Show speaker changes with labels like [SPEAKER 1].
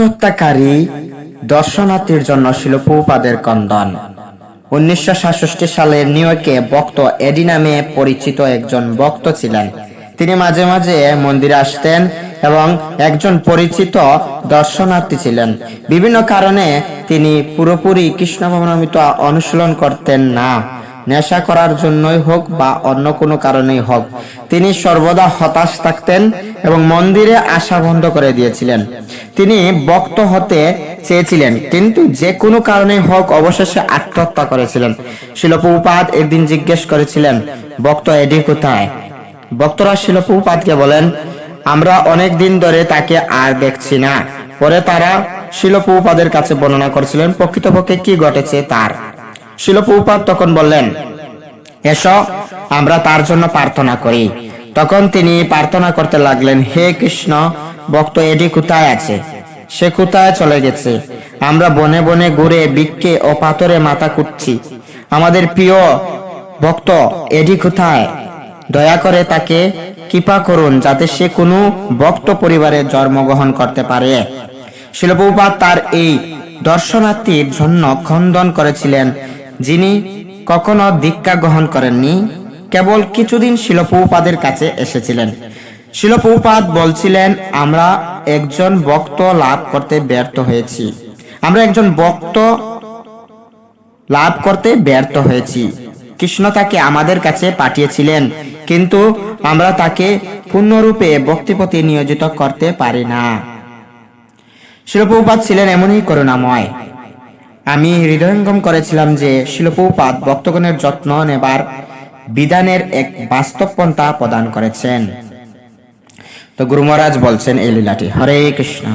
[SPEAKER 1] আত্মহত্যাকারী দর্শনার্থীর জন্য ছিল পৌপাদের কন্দন। উনিশশো সালের নিউ ইয়র্কে বক্ত এডি নামে পরিচিত একজন বক্ত ছিলেন। তিনি মাঝে মাঝে মন্দিরে আসতেন এবং একজন পরিচিত দর্শনার্থী ছিলেন। বিভিন্ন কারণে তিনি পুরোপুরি কৃষ্ণ অনুশীলন করতেন না। নেশা করার জন্যই হোক বা অন্য কোনো কারণেই হোক, তিনি সর্বদা হতাশ থাকতেন এবং মন্দিরে আসা বন্ধ করে দিয়েছিলেন। তিনি বক্ত হতে চেয়েছিলেন, কিন্তু যে কোনো কারণে হোক অবশেষে আত্মহত্যা করেছিলেন। শিলপ্রপাত একদিন জিজ্ঞেস করেছিলেন বক্ত এডি কোথায়? বক্তরা শিলপ্রপাতকে বলেন, আমরা অনেক দিন ধরে তাকে আর দেখছি না। পরে তারা শিলপ্রপাদের কাছে বর্ণনা করেছিলেন, প্রকৃতপক্ষে কি ঘটেছে তার? শিলপ্রপাত তখন বললেন, এসো, আমরা তার জন্য প্রার্থনা করি। তখন তিনি প্রার্থনা করতে লাগলেন, হে কৃষ্ণ, ভক্ত এডি কোথায় আছে? সে কোথায় চলে গেছে? আমরা বনে বনে ঘুরে বৃক্ষে ও পাথরে মাথা কুটছি আমাদের প্রিয় ভক্ত এডি কোথায়? দয়া করে তাকে কৃপা করুন যাতে সে কোনো ভক্ত পরিবারে জন্মগ্রহণ করতে পারে। শিলপ্রপাত তার এই দর্শনার্থীর জন্য খন্দন করেছিলেন। যিনি কখনো দীক্ষা গ্রহণ করেননি, কেবল কিছুদিন শিলপ্রপাদের কাছে এসেছিলেন। শিলপ্রপাত বলছিলেন, আমরা একজন ভক্ত লাভ করতে ব্যর্থ হয়েছি। আমরা একজন ভক্ত লাভ করতে ব্যর্থ হয়েছি। কৃষ্ণ তাকে আমাদের কাছে পাঠিয়েছিলেন, কিন্তু আমরা তাকে পূর্ণরূপে ভক্তিপতি নিয়োজিত করতে পারি না। শিলপ্রপাত ছিলেন এমনই করুণাময়। আমি হৃদয়ঙ্গম করেছিলাম যে শিল্পপাত ভক্তগণের যত্ন নেবার বিধানের এক বাস্তব পন্থা প্রদান করেছেন। তো গুরু মহারাজ বলছেন এই লীলাটি। হরে কৃষ্ণ।